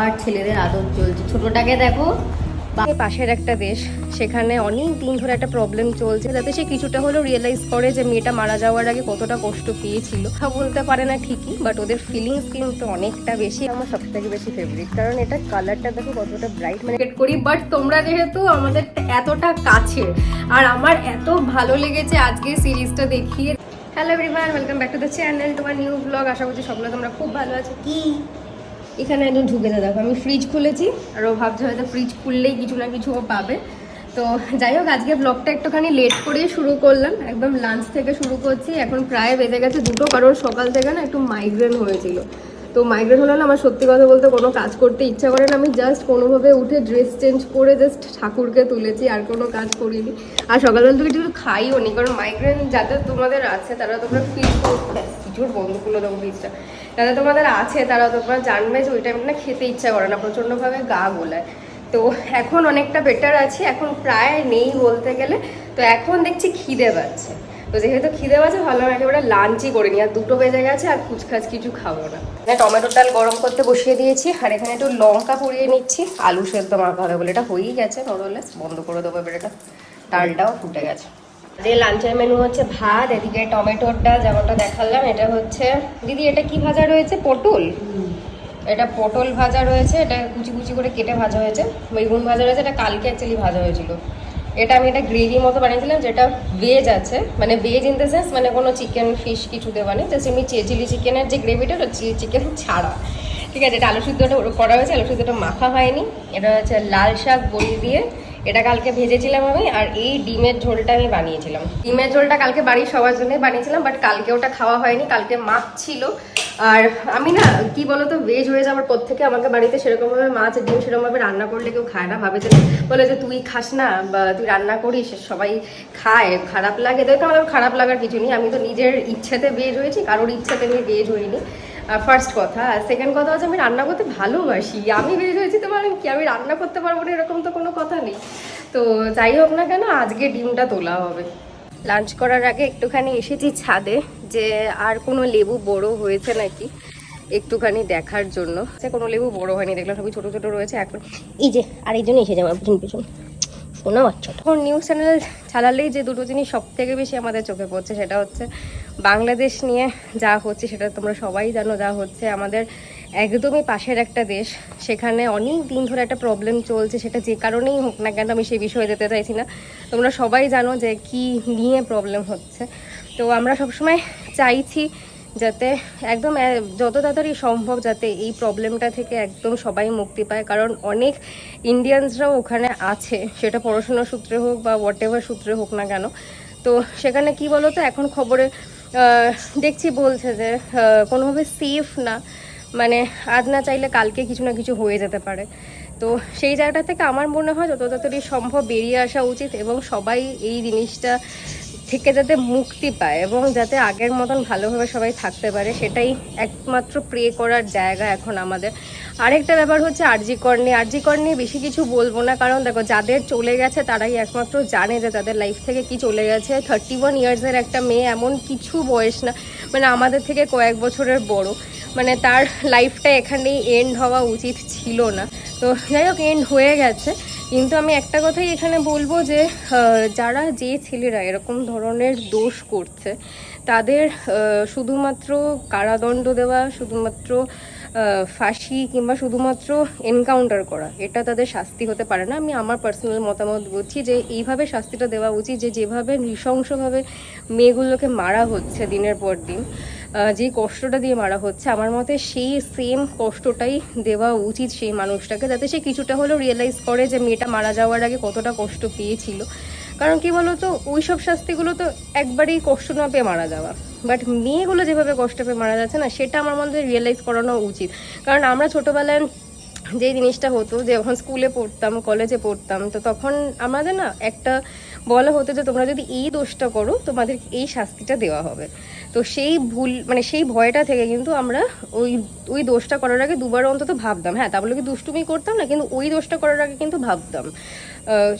আবার ছেলেদের আদর চলছে। ছোটটাকে দেখো। পাশের একটা দেশ সেখানে অনেক দিন ধরে একটা প্রবলেম চলছে যাতে সে কিছুটা হলেও রিয়েলাইজ করে যে মেয়েটা মারা যাওয়ার আগে কতটা কষ্ট পেয়েছিল। কথা বলতে পারে না ঠিকই বাট ওদের ফিলিংস কিন্তু অনেকটা বেশি। আমার সব থেকে বেশি ফেভারিট কারণ এটা কালারটা দেখো কতটা ব্রাইট মানে করি বাট তোমরা যেহেতু আমাদের এতটা কাছে আর আমার এত ভালো লেগেছে আজকে সিরিজটা দেখিয়ে। Hello everyone welcome back to the channel তোমার নিউ ব্লগ আশা করছি সকলে তোমরা খুব ভালো আছো। কি? এখানে একদম ঢুকে যা দেখো, আমি ফ্রিজ খুলেছি আর ও ভাবছে হয়তো ফ্রিজ খুললেই কিছু না কিছু ও পাবে। তো যাই হোক, আজকে ব্লগটা একটুখানি লেট করেই শুরু করলাম, একদম লাঞ্চ থেকে শুরু করছি, এখন প্রায় বেজে গেছে দুটো, কারণ সকাল থেকে না একটু মাইগ্রেন হয়েছিল। তো মাইগ্রেন হলে আমার সত্যি কথা বলতে কোনো কাজ করতে ইচ্ছা করে না। আমি জাস্ট কোনোভাবে উঠে ড্রেস চেঞ্জ করে জাস্ট ঠাকুরকে তুলেছি, আর কোনো কাজ করিনি। আর সকালবেলা থেকে কিছু খাইও নি, কারণ মাইগ্রেন যাদের তোমাদের আছে, তারা তোমরা ফিল কিছুর বন্ধ করল দেবো ফ্রিজটা যাদের তোমাদের আছে, তারা তোমরা জানবে যে ওই টাইমটা খেতে ইচ্ছা করে না, প্রচণ্ডভাবে গা গোলায়। তো এখন অনেকটা বেটার আছি, এখন প্রায় নেই বলতে গেলে। তো এখন দেখছি খিদে পাচ্ছে। তো যেহেতু খিদে পাচ্ছে ভালো একেবারে লাঞ্চই করে নিই। আর দুটো বেজে গেছে, আর কুচখাচ কিছু খাব না। এখানে টমেটোর ডাল গরম করতে বসিয়ে দিয়েছি, আর এখানে একটু লঙ্কা পুড়িয়ে নিচ্ছি। আলু সেদ্ধ মাখা হবে বলে, এটা হয়েই গেছে নরলেস বন্ধ করে দেবো এবার এটা। ডালটাও ফুটে গেছে। যে লাঞ্চের মেনু হচ্ছে ভাত, এদিকে টমেটোর ডাল যেমনটা দেখালাম, এটা হচ্ছে, দিদি, এটা কি ভাজা রয়েছে? পটল? এটা পটল ভাজা রয়েছে, এটা কুচি কুচি করে কেটে ভাজা হয়েছে। বেগুন ভাজা রয়েছে, এটা কালকে অ্যাকচুয়ালি ভাজা হয়েছিল। এটা আমি এটা গ্রেভি মতো বানিয়েছিলাম, যেটা ভেজ আছে। মানে ভেজ ইন দ্য সেন্স মানে কোনো চিকেন ফিশ কিছু দেওয়া নেই জাস্ট এমনি চিলি চিকেনের যে গ্রেভিটা ওটা চিকেন ছাড়া। ঠিক আছে, এটা আলু সিদ্ধটা করা হয়েছে আলু সিদ্ধটা মাখা হয়নি। এটা হচ্ছে লাল শাক বড়ি দিয়ে এটা কালকে ভেজেছিলাম আমি, আর এই ডিমের ঝোলটা আমি বানিয়েছিলাম। ডিমের ঝোলটা কালকে বাড়ির সবার জন্যই বানিয়েছিলাম বাট কালকে ওটা খাওয়া হয়নি, কালকে মাছ ছিল। আর আমি না, কি বলতো ভেজ হয়ে যাওয়ার পর থেকে আমাকে বাড়িতে সেরকমভাবে মাছ ডিম সেরকমভাবে রান্না করলে কেউ খায় না, ভাবে যে বলে যে তুই খাস না বা তুই রান্না করিস, সবাই খায়, খারাপ লাগে। তো আমার খারাপ লাগার কিছু নেই, আমি তো নিজের ইচ্ছেতে ভেজ হয়েছি, কারোর ইচ্ছেতে আমি ভেজ হইনি। ফার্স্ট কথা। আর সেকেন্ড কথা হচ্ছে আমি রান্না করতে ভালোবাসি। আমি ভেজ হয়েছি তো মানে কি আমি রান্না করতে পারব না এরকম তো কোনো কথা নেই। তো যাই হোক না কেন আজকে ডিমটা তোলা হবে। লাঞ্চ করার আগে একটুখানি এসেছি ছাদে যে আর কোনো লেবু বড় হয়েছে নাকি একটুখানি দেখার জন্য। সে কোনো লেবু বড় হয়নি দেখলাম সবই ছোটো ছোটো রয়েছে এখন। এই যে আর এই জন্য এসেছে আমার পিছন পিছন। শোনা বাচ্চাটা। এখন নিউজ চ্যানেল চালালেই যে দুটো জিনিস সব থেকে বেশি আমাদের চোখে পড়ছে সেটা হচ্ছে বাংলাদেশ নিয়ে যা হচ্ছে সেটা তোমরা সবাই জানো যা হচ্ছে। আমাদের একদমই পাশের একটা দেশ। সেখানে অনেক দিন ধরে একটা প্রবলেম চলছে, সেটা যে কারণেই হোক না কেন আমি সেই বিষয়ে যেতে চাইছি না। তোমরা সবাই জানো যে কি নিয়ে প্রবলেম হচ্ছে। তো আমরা সবসময় চাইছি যাতে একদম যত তাড়াতাড়ি সম্ভব যাতে এই প্রবলেমটা থেকে একদম সবাই মুক্তি পায়। কারণ অনেক ইন্ডিয়ানসরাও ওখানে আছে, সেটা পড়াশোনার সূত্রে হোক বা হোয়াট সূত্রে হোক না কেন। তো সেখানে কি বলো তো এখন খবরে দেখছি বলছে যে কোনোভাবে সেফ না। মানে আজ না চাইলে কালকে কিছু না কিছু হয়ে যেতে পারে। তো সেই জায়গাটা থেকে আমার মনে হয় যত তাড়াতাড়ি সম্ভব বেরিয়ে আসা উচিত এবং সবাই এই জিনিসটা থেকে যাতে মুক্তি পায় এবং যাতে আগের মতন ভালোভাবে সবাই থাকতে পারে, সেটাই একমাত্র প্রে করার জায়গা এখন আমাদের। আরেকটা ব্যাপার হচ্ছে আরজি নিয়ে আরজি নিয়ে বেশি কিছু বলব না, কারণ দেখো যাদের চলে গেছে তারাই একমাত্র জানে যে তাদের লাইফ থেকে কি চলে গেছে। থার্টি ওয়ান ইয়ার্সের একটা মেয়ে এমন কিছু বয়স না মানে আমাদের থেকে কয়েক বছরের বড়। মানে তার লাইফটা এখানেই এন্ড হওয়া উচিত ছিল না। তো যাই হোক এন্ড হয়ে গেছে। কিন্তু আমি একটা কথাই এখানে বলব যে যারা যে ছেলেরা এরকম ধরনের দোষ করছে, তাদের শুধুমাত্র কারাদণ্ড দেওয়া, শুধুমাত্র ফাঁসি কিংবা শুধুমাত্র এনকাউন্টার করা, এটা তাদের শাস্তি হতে পারে না। আমি আমার পার্সোনাল মতামত বলছি যে, এইভাবে শাস্তিটা দেওয়া উচিত যে, যেভাবে নৃশংসভাবে মেয়েগুলোকে মারা হচ্ছে দিনের পর দিন যে কষ্টটা দিয়ে মারা হচ্ছে, আমার মতে সেই সেম কষ্টটাই দেওয়া উচিত সেই মানুষটাকে, যাতে সে কিছুটা হলেও রিয়েলাইজ করে যে, মেয়েটা মারা যাওয়ার আগে কতটা কষ্ট পেয়েছিল। কারণ কি বলতো ওই সব শাস্তিগুলো তো একবারেই কষ্ট না পেয়ে মারা যাওয়া। বাট মেয়েগুলো যেভাবে কষ্ট পেয়ে মারা যাচ্ছে না, সেটা আমার মধ্যে রিয়েলাইজ করানো উচিত। কারণ আমরা ছোটোবেলায় যে জিনিসটা হতো, যে যখন স্কুলে পড়তাম কলেজে পড়তাম, তো তখন আমাদের না একটা বলা হতো যে তোমরা যদি এই দোষটা করো, তোমাদের এই শাস্তিটা দেওয়া হবে। তো সেই ভুল মানে সেই ভয়টা থেকে কিন্তু আমরা ওই ওই দোষটা করার আগে দুবার অন্তত ভাবতাম। হ্যাঁ তা বলে কি দুষ্টুমি করতাম না? কিন্তু ওই দোষটা করার আগে কিন্তু ভাবতাম।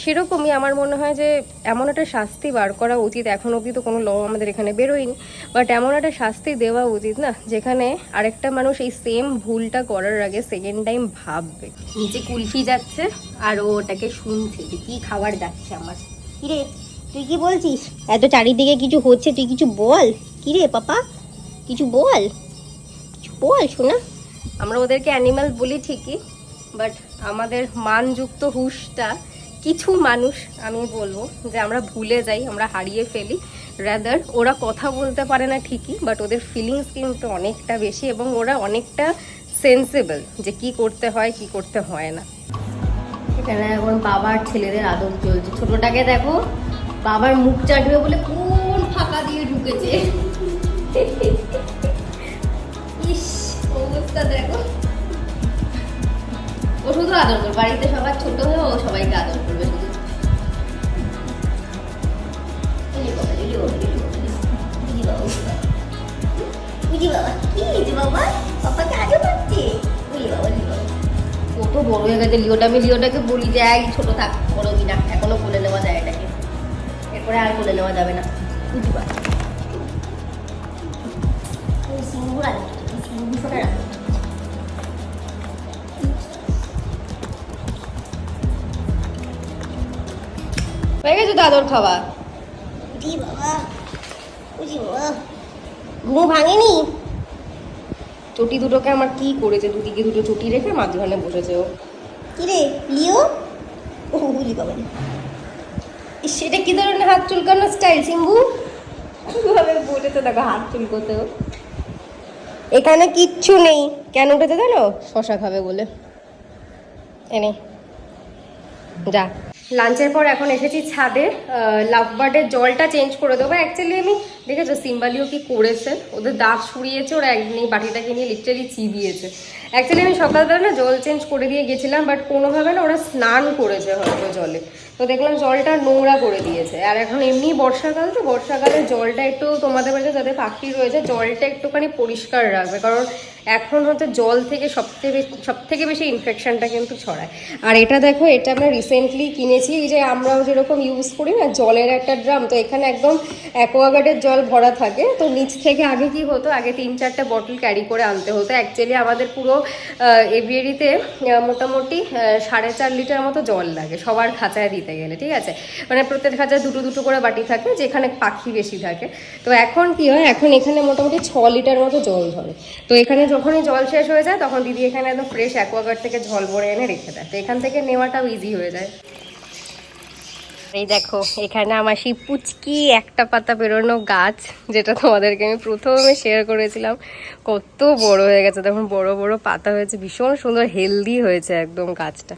সেরকমই আমার মনে হয় যে এমন একটা শাস্তি বার করা উচিত। এখন অবধি তো কোনো ল আমাদের এখানে বেরোয়নি। বাট এমন একটা শাস্তি দেওয়া উচিত না, যেখানে আরেকটা মানুষ এই সেম ভুলটা করার আগে সেকেন্ড টাইম ভাববে। নিচে কুলফি যাচ্ছে আর ওটাকে শুনছে যে কি খাবার যাচ্ছে আমার। কিরে? তুই কি বলছিস? এত চারিদিকে কিছু হচ্ছে, তুই কিছু বল। কিরে পাপা? কিছু বল? কিছু বল, শোনা। আমরা ওদেরকে অ্যানিমাল বলি ঠিকই বাট আমাদের মানযুক্ত হুশটা কিছু মানুষ, আমি বলব, যে আমরা ভুলে যাই, আমরা হারিয়ে ফেলি। রাদার ওরা কথা বলতে পারে না ঠিকই বাট ওদের ফিলিংস কিন্তু অনেকটা বেশি এবং ওরা অনেকটা সেন্সিবল যে কি করতে হয়, কি করতে হয় না। এখানে এখন বাবার ছেলেদের আদর চলছে। ছোটটাকে দেখো, বাবার মুখ চাটবে বলে কোন ফাঁকা দিয়ে ঢুকেছে। ইস, অবস্থা দেখো। ও শুধু আদর করবে, বাড়িতে সবার ছোট হয়ে ও সবাইকে আদর করবে শুধু। বাবা কি বাবা পাপাকে আজও পাচ্ছে বাবা। কত বড় হয়ে গেছে, লিওটা, আমি লিওটাকে বলি যে, এই, ছোট থাক, বড় কিনা এখনও বলে নেওয়া যায় এটাকে এরপরে আর বলে নেওয়া যাবে না। রাখো। হয়ে গেছে তো আদর খাওয়া ঘুম ভাঙেনি? চটি দুটোকে আমার কি করেছে? দুদিকে দুটো চটি রেখে মাঝখানে বসেছে ও। কিরে লিও? ও বুঝি বাবা সেটা কি ধরনের হাত চুলকানোর স্টাইল সিম্বু? কীভাবে বসেছে দেখো হাত চুলকোতেও এখানে কিচ্ছু নেই। কেন উঠেছে জানো? শশা খাবে বলে। এনে যা। লাঞ্চের পর এখন এসেছি ছাদে। লাভ বার্ডের জলটা চেঞ্জ করে দেবো। অ্যাকচুয়ালি আমি দেখেছ, সিম্বালিও কি করেছে? ওদের দাঁত ছুড়িয়েছে ওরা একদিন এই বাটিটাকে নিয়ে লিটারালি চিবিয়েছে। অ্যাকচুয়ালি আমি সকালবেলা না জল চেঞ্জ করে দিয়ে গেছিলাম বাট কোনোভাবে না ওরা স্নান করেছে হয়তো জলে। তো দেখলাম জলটা নোংরা করে দিয়েছে। আর এখন এমনি বর্ষাকাল তো, বর্ষাকালে জলটা একটু তোমাদের বাড়িতে যাদের পাখি রয়েছে, জলটা একটুখানি পরিষ্কার রাখবে। কারণ এখন হচ্ছে জল থেকে সবথেকে সব থেকে বেশি ইনফেকশনটা কিন্তু ছড়ায়। আর এটা দেখো, এটা আমরা রিসেন্টলি কিনেছি। এই যে আমরাও যেরকম ইউজ করি না, জলের একটা ড্রাম তো এখানে একদম অ্যাকোয়াগার্ডের জল ভরা থাকে। তো নিচ থেকে আগে কি হতো, আগে তিন চারটে বটল ক্যারি করে আনতে হতো। অ্যাকচুয়ালি আমাদের পুরো এভিয়ারিতে মোটামুটি সাড়ে চার লিটার মতো জল লাগে, সবার খাঁচায় দিতে। গেলে, ঠিক আছে? মানে প্রত্যেক খাঁচায় দুটো দুটো করে বাটি থাকে, যেখানে পাখি বেশি থাকে। তো এখন কি হয়, এখন এখানে মোটামুটি ছ লিটার মতো জল ধরে। তো এখানে যখনই জল শেষ হয়ে যায়, তখন দিদি এখানে একদম ফ্রেশ অ্যাকোয়াগার্ড থেকে জল ভরে এনে রেখে দেয়। তো এখান থেকে নেওয়াটাও ইজি হয়ে যায়। এই দেখো, এখানে আমার সেই পুচকি একটা পাতা বেরোনো গাছ, যেটা তোমাদেরকে আমি প্রথমে শেয়ার করেছিলাম। কত বড় হয়ে গেছে তখন বড় বড় পাতা হয়েছে, ভীষণ সুন্দর হেলদি হয়েছে একদম গাছটা।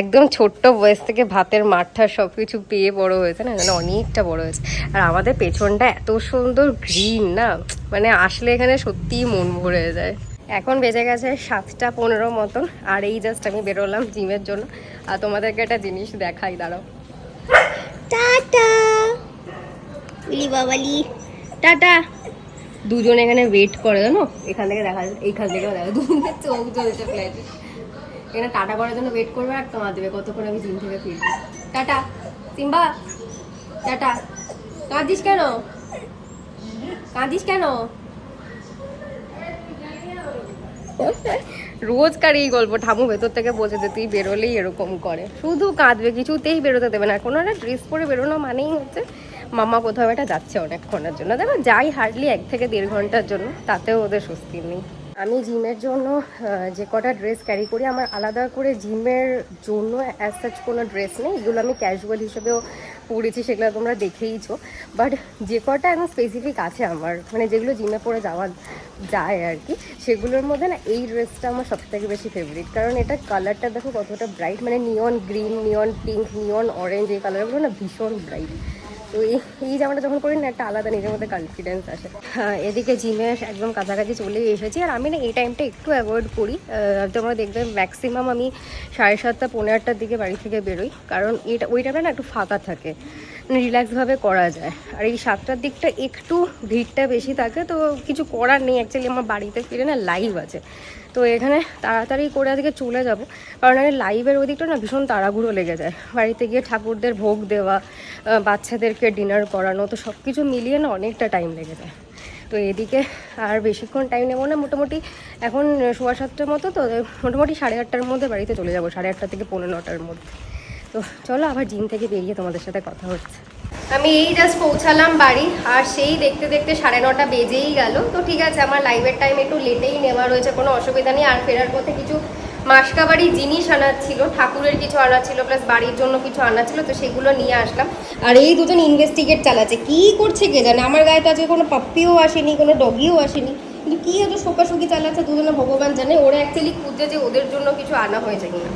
একদম ছোট্ট বয়স থেকে ভাতের মাঠটা সব কিছু পেয়ে বড় হয়েছে, না? মানে অনেকটা বড় হয়েছে। আর আমাদের পেছনটা এত সুন্দর গ্রিন না? মানে আসলে এখানে সত্যিই মন ভরে যায়। এখন বেজে গেছে সাতটা পনেরো মতন, আর এই জাস্ট আমি বেরোলাম জিমের জন্য। আর তোমাদেরকে একটা জিনিস দেখাই, দাঁড়াও। টাটা। টাটা। দুজন এখানে ওয়েট করে জানো? এখান থেকে দেখা যায় এইখান থেকেও দেখা দুজনের চোখ জ্বলছে ফ্ল্যাটে এখানে টাটা করার জন্য ওয়েট করবে আর তোমার দেবে। কতক্ষণ আমি জিম থেকে ফিরবো। টাটা। সিম্বা। টাটা। কাঁদিস কেন? কাঁদিস কেন? রোজকার এই গল্প ঠামু ভেতর থেকে বলছে যে, তুই বেরোলেই এরকম করে। শুধু কাঁদবে, কিছুতেই বেরোতে দেবে না। কোনো একটা ড্রেস পরে বেরোনো মানেই হচ্ছে মামা কোথাও একটা যাচ্ছে অনেকক্ষণের জন্য। দেখো, যাই হার্ডলি এক থেকে দেড় ঘণ্টার জন্য, তাতেও ওদের স্বস্তি নেই। আমি জিমের জন্য যে কটা ড্রেস ক্যারি করি, আমার আলাদা করে জিমের জন্য অ্যাজ সাচ কোনো ড্রেস নেই। এগুলো আমি ক্যাজুয়াল হিসেবেও পরেছি সেগুলো তোমরা দেখেইছো। বাট যে কটা এখন স্পেসিফিক আছে আমার মানে যেগুলো জিমে পরে যাওয়া যায় আর কি, সেগুলোর মধ্যে না এই ড্রেসটা আমার সবথেকে বেশি ফেভারিট কারণ এটা কালারটা দেখো কতটা ব্রাইট মানে neon green neon pink neon orange এই কালারগুলো না ভীষণ ব্রাইট তো এই জামাটা যখন করি না একটা আলাদা নিজের মধ্যে কনফিডেন্স আসে। হ্যাঁ, এদিকে জিমে একদম কাছাকাছি চলে এসেছি। আর আমি না এই টাইমটা একটু অ্যাভয়েড করি। তোমরা দেখবে ম্যাক্সিমাম আমি সাড়ে সাতটা পনেরো আটটার দিকে বাড়ি থেকে বেরোই। কারণ এটা ওই টাইমটা না একটু ফাঁকা থাকে। রিল্যাক্সভাবে করা যায়। আর এই সাতটার দিকটা একটু ভিড়টা বেশি থাকে। তো কিছু করার নেই। অ্যাকচুয়ালি আমার বাড়িতে ফিরে না লাইভ আছে। তো এখানে তাড়াতাড়ি করে আজকে চলে যাব। কারণ আগে লাইভের ওই দিকটা না ভীষণ তাড়াহুড়ো লেগে যায়। বাড়িতে গিয়ে ঠাকুরদের ভোগ দেওয়া বাচ্চাদেরকে ডিনার করানো, তো সব কিছু মিলিয়ে না অনেকটা টাইম লেগে যায়। তো এদিকে আর বেশিক্ষণ টাইম নেব না। মোটামুটি এখন সোয়া সাতটার মতো, তো মোটামুটি সাড়ে আটটার মধ্যে বাড়িতে চলে যাব, সাড়ে আটটা থেকে পনেরো নটার মধ্যে। তো চলো আবার জিম থেকে বেরিয়ে তোমাদের সাথে কথা হচ্ছে। আমি এই জাস্ট পৌঁছালাম বাড়ি, আর সেই দেখতে দেখতে সাড়ে নটা বেজেই গেল। তো ঠিক আছে, আমার লাইভের টাইম একটু লেটেই নেওয়া রয়েছে, কোনো অসুবিধা নেই। আর ফেরার পথে কিছু মাসকাবাড়ি জিনিস আনার ছিল, ঠাকুরের কিছু আনার ছিল প্লাস বাড়ির জন্য কিছু আনার ছিল, তো সেগুলো নিয়ে আসলাম। আর এই দুজন ইনভেস্টিগেট চালাচ্ছে, কি করছে কে জানে? আমার গায়ে তো আজকে কোনো পাপ্পিও আসেনি, কোনো ডগিও আসেনি। কিন্তু কি এত শোকাশুকি চালাচ্ছে, দুজনে ভগবান জানে, ওরা অ্যাকচুয়ালি খুঁজছে যে ওদের জন্য কিছু আনা হয়েছে কিনা।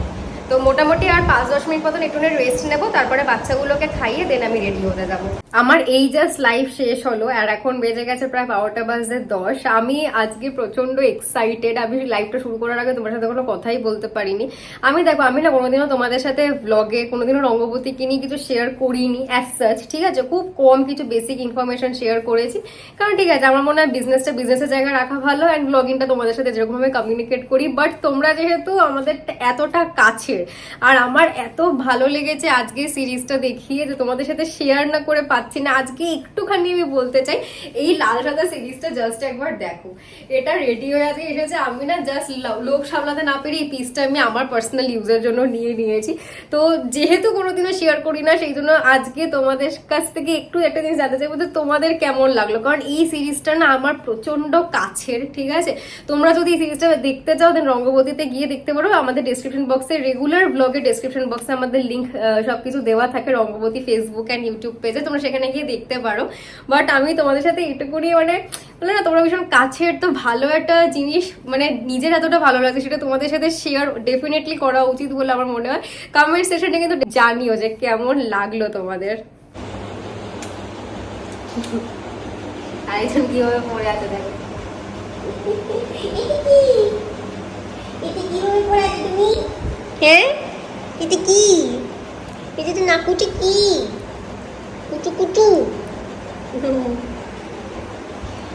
তো মোটামুটি আর পাঁচ, দশ মিনিট মতন একটু রেস্ট নেব, তারপরে বাচ্চাগুলোকে খাইয়ে দেন আমি রেডি হতে যাব। আমার এই জাস্ট লাইফ শেষ হলো, আর এখন বেজে গেছে প্রায় বারোটা বাজে দশ। আমি আজকে প্রচণ্ড এক্সাইটেড আমি লাইফটা শুরু করার আগে তোমার সাথে কোনো কথাই বলতে পারিনি। আমি দেখো, আমি না কোনোদিনও তোমাদের সাথে ব্লগে কোনোদিনও রঙ্গবতীকে কিনি কিছু শেয়ার করিনি অ্যাজ সাচ ঠিক আছে? খুব কম কিছু বেসিক ইনফরমেশন শেয়ার করেছি। কারণ ঠিক আছে, আমার মনে হয় বিজনেসটা বিজনেসের জায়গায় রাখা ভালো অ্যান্ড ব্লগিংটা তোমাদের সাথে যেরকমভাবে কমিউনিকেট করি। বাট তোমরা যেহেতু আমাদের এতটা কাছের আর আমার এত ভালো লেগেছে আজকে সিরিজটা দেখিয়ে যে তোমাদের সাথে শেয়ার না করে পাচ্ছি না। আজকে একটুখানি আমি বলতে চাই, এই লাল সাদা সিরিজটা জাস্ট একবার দেখো। এটা রেডি হয়ে আজকে এসেছে, আমি না জাস্ট লোক সামলাতে না পেরে এই পিসটা আমি আমার পার্সোনাল ইউজের জন্য নিয়ে নিয়েছি। তো যেহেতু কোনোদিনও শেয়ার করি না, সেই জন্য আজকে তোমাদের কাছ থেকে একটু একটা জিনিস জানতে চাইব যে তোমাদের কেমন লাগল? কারণ এই সিরিজটা না আমার প্রচণ্ড কাছের, ঠিক আছে? তোমরা যদি এই সিরিজটা দেখতে চাও দেন রঙ্গবতীতে গিয়ে দেখতে পারো, আমাদের ডেসক্রিপশন বক্সে রেগুলার ব্লগের ডেসক্রিপশন বক্সে আমাদের লিঙ্ক সবকিছু দেওয়া থাকে রঙ্গবতী ফেসবুক অ্যান্ড ইউটিউব পেজে তোমরা সেখানে গিয়ে দেখতে পারো। বাট আমি তোমাদের সাথে এটুকুনি মানে বলে না, তোমরা ভীষণ কাছের তো ভালো একটা জিনিস মানে নিজের এতটা ভালো লাগছে সেটা তোমাদের সাথে শেয়ার ডেফিনেটলি করা উচিত বলে আমার মনে হয়। কমেন্ট সেশনে কিন্তু জানিও যে কেমন লাগল তোমাদের। আরেকজন কীভাবে পড়ে আছে দেখো। কীভাবে পড়ে আছো তুমি? হ্যাঁ? এটা কি? এটা তো নাকুচি কি? কুচু কুচু।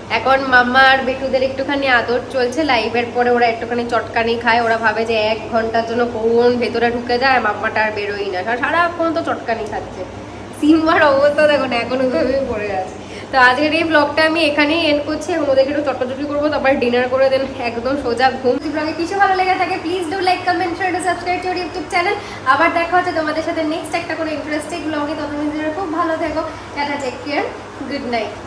এখন মামা আর বেটুদের একটুখানি আদর চলছে, লাইভের পরে ওরা একটুখানি চটকানি খায়। ওরা ভাবে যে এক ঘণ্টার জন্য কোন ভেতরে ঢুকে যায় মাম্মাটা আর বেরোই না। সারা- সারাক্ষণ তো চটকানি খাচ্ছে। সিম্বার অবস্থা দেখো না এখন ওইভাবেই পড়ে আছে। তো আজকের এই ব্লগটা আমি এখানেই এন্ড করছি এখন ওদেরকে একটু চটকাচুটি করব, তারপর ডিনার করে দেন, একদম সোজা ঘুম। ব্লগে কিছু ভালো লেগে থাকে please do like comment share subscribe to YouTube channel আবার দেখা হচ্ছে তোমাদের সাথে নেক্সট একটা কোনো ইন্টারেস্টিং ব্লগে ততদিন খুব ভালো থেকো। Tata take care good night